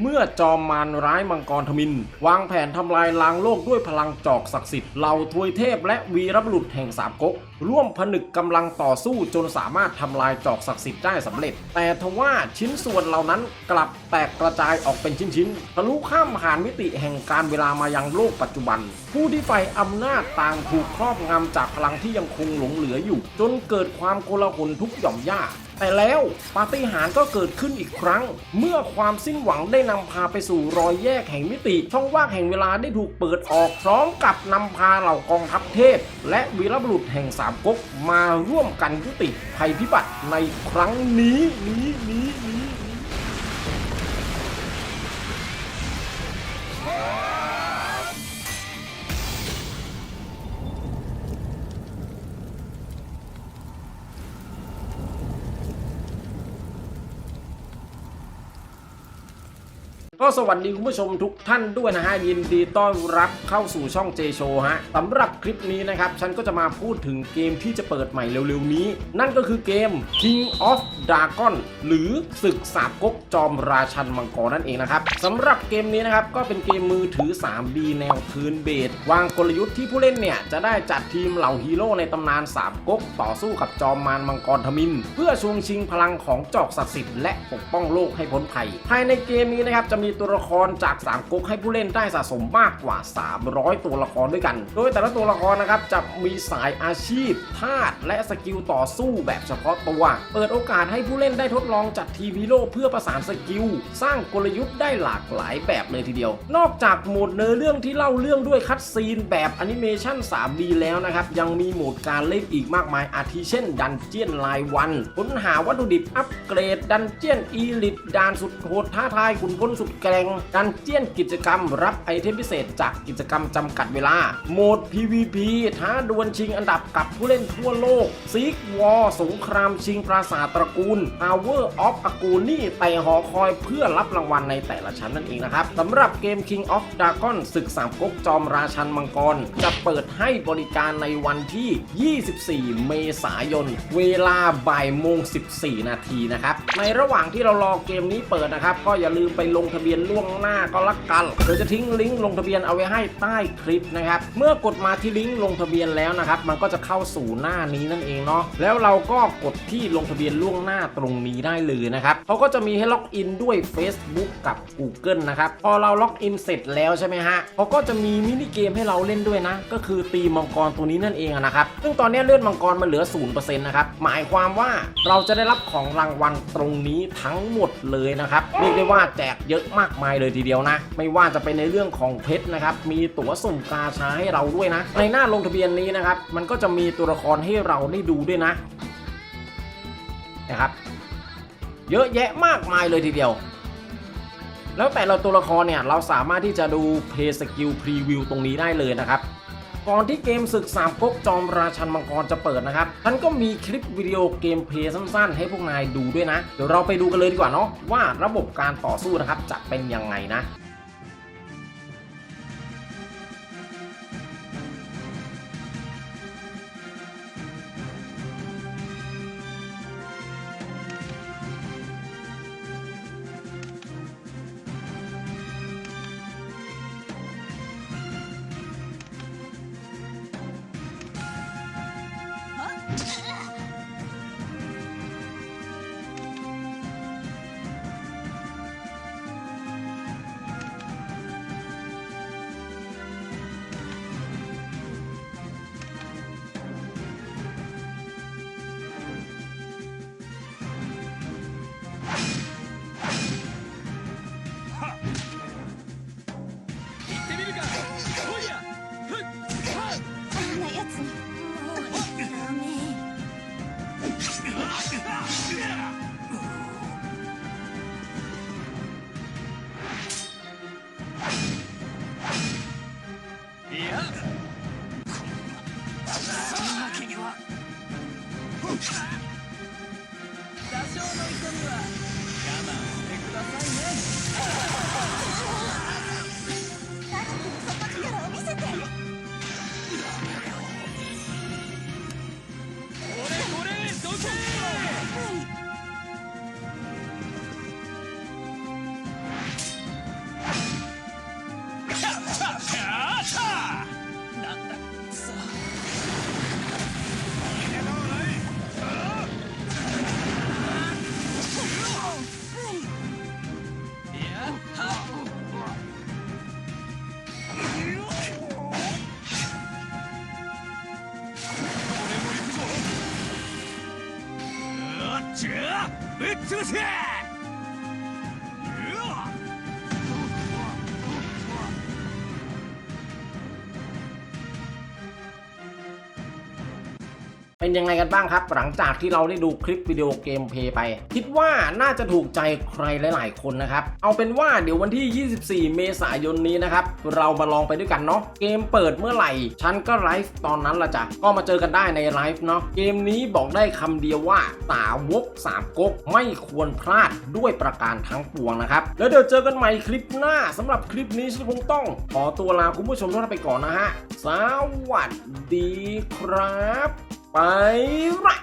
เมื่อจอมมารร้ายมังกรทมิน วางแผนทำลายล้างโลกด้วยพลังจอกศักดิ์สิทธิ์เหล่าทวยเทพและวีรบุรุษแห่งสามก๊กร่วมผนึกกำลังต่อสู้จนสามารถทำลายจอกศักดิ์สิทธิ์ได้สำเร็จ แต่ทว่าชิ้นส่วนเหล่านั้นกลับแตกกระจายออกเป็นชิ้นๆทะลุข้ามผ่านมิติแห่งการเวลามายังโลกปัจจุบัน ผู้ที่ใฝ่อำนาจต่างถูกครอบงำจากพลังที่ยังคงหลงเหลืออยู่ จนเกิดความโกลาหลทุกหย่อมย่า แต่แล้วปาฏิหาริย์ก็เกิดขึ้นอีกครั้ง เมื่อความสิ้นหวังได้นำพาไปสู่รอยแยกแห่งมิติ ช่องว่างแห่งเวลาได้ถูกเปิดออกพร้อมกับนำพาเหล่ากองทัพเทพ และวีรบุรุษแห่งสามก๊กมาร่วมกันยุติภัยพิบัติในครั้งนี้นี้นี้ ก็สวัสดีคุณผู้ชมทุกท่านด้วยนะฮะยินดีต้อนรับเข้าสู่ช่อง J Show ฮะสำหรับคลิปนี้นะครับฉันก็จะมาพูดถึงเกมที่จะเปิดใหม่เร็วๆนี้ นั่นก็คือเกม King of Dragon หรือศึกสาบก๊กจอมราชันมังกรนั่นเองนะครับสำหรับเกมนี้นะครับก็เป็นเกมมือถือ 3D แนวทืนเบสวางกลยุทธ์ที่ผู้เล่นเนี่ยจะได้จัดทีมเหล่าฮีโร่ในตำนานสาบก๊กต่อสู้กับจอมมารมังกรทมิน เพื่อชวงชิงพลังของจอกศักดิ์สิทธิ์และปกป้องโลกให้พ้นภัยภายในเกมนี้นะครับจะมีตัวละครจากสามก๊กให้ผู้เล่นได้สะสมมากกว่า 300 ตัวละครด้วยกัน โดยแต่ละตัวละครนะครับจะมีสายอาชีพธาตุและสกิลต่อสู้แบบเฉพาะตัว เปิดโอกาสให้ผู้เล่นได้ทดลองจัดทีมฮีโร่เพื่อประสานสกิล สร้างกลยุทธ์ได้หลากหลายแบบเลยทีเดียว นอกจากโหมดเนื้อเรื่องที่เล่าเรื่องด้วยคัดซีนแบบแอนิเมชัน 3D แล้วนะครับ ยังมีโหมดการเล่นอีกมากมาย อาทิเช่น ดันเจียนรายวันค้นหาวัตถุดิบอัปเกรด ดันเจียนอีลิตด่านสุดโหดท้าทายขุนพลสุดแกร่งดันเจียนกิจกรรม รับไอเทมพิเศษจากกิจกรรมจำกัดเวลา โหมด PVP ท้าดวลชิงอันดับกับผู้เล่นทั่วโลกซีกวอสงครามชิงปราสาทตระกูล Power of a g o n y ไต่หอคอยเพื่อรับรางวัลในแต่ละชั้นนั่นเองนะครับสำหรับเกม King of Dragon ศึกสามก๊กจอมราชันมังกร จะเปิดให้บริการในวันที่ 24 เมษายน เวลาบ่ายโมง 14 นาทีนะครับ ในระหว่างที่เรารอเกมนี้เปิดนะครับ ก็อย่าลืมไปลงทะเบียนล่วงหน้าก็ละกันเดี๋ยวจะทิ้งลิงก์ลงทะเบียนเอาไว้ให้ใต้คลิปนะครับ เมื่อกดมาที่ลิงก์ลงทะเบียนแล้วนะครับ มันก็จะเข้าสู่หน้านี้นั่นเองเนาะ แล้วเราก็กดที่ลงทะเบียนล่วงหน้าตรงนี้ได้เลยนะครับเขาก็จะมีให้ล็อกอินด้วย Facebook กับ Google นะครับ พอเราล็อกอินเสร็จแล้วใช่ไหมฮะเขาก็จะมีมินิเกมให้เราเล่นด้วยนะ ก็คือตีมังกรตัวนี้นั่นเองนะครับ ซึ่งตอนนี้เลือดมังกรมันเหลือ0%นะครับ หมายความว่าเราจะได้รับของรางวัลตรงนี้ทั้งหมดเลยนะครับ เรียกได้ว่าแจกเยอะมากมายเลยทีเดียวนะ ไม่ว่าจะเป็นในเรื่องของเพชรนะครับ มีตั๋วสุ่มกาชาให้เราด้วยนะ ในหน้าลงทะเบียนนี้นะครับ มันก็จะมีตัวละครให้เราได้ดูด้วยนะนะครับ เยอะแยะมากมายเลยทีเดียว แล้วแต่เราตัวละครเนี่ย เราสามารถที่จะดูเพย์สกิลพรีวิวตรงนี้ได้เลยนะครับ ก่อนที่เกมศึกสามก๊กจอมราชันมังกรจะเปิดนะครับฉันก็มีคลิปวิดีโอเกมเพลย์สั้นๆ ให้พวกนายดูด้วยนะ เดี๋ยวเราไปดูกันเลยดีกว่าเนาะว่าระบบการต่อสู้นะครับจะเป็นยังไงนะ Yeah! ちゃうぶっ潰せ เป็นยังไงกันบ้างครับ หลังจากที่เราได้ดูคลิปวิดีโอเกมเพย์ไป คิดว่าน่าจะถูกใจใครหลาย ๆ คนนะครับ เอาเป็นว่าเดี๋ยววันที่ 24 เมษายนนี้นะครับ เรามาลองไปด้วยกันเนาะเกมเปิดเมื่อไหร่ ฉันก็ไลฟ์ตอนนั้นละจ้ะก็มาเจอกันได้ในไลฟ์เนาะเกมนี้บอกได้คำเดียวว่าสาวกสามก๊กไม่ควรพลาดด้วยประการทั้งปวงนะครับแล้วเดี๋ยวเจอกันใหม่คลิปหน้าสำหรับคลิปนี้ฉันคงต้องขอตัวลาคุณผู้ชมทุกท่านไปก่อนนะฮะสวัสดีครับ ไปละ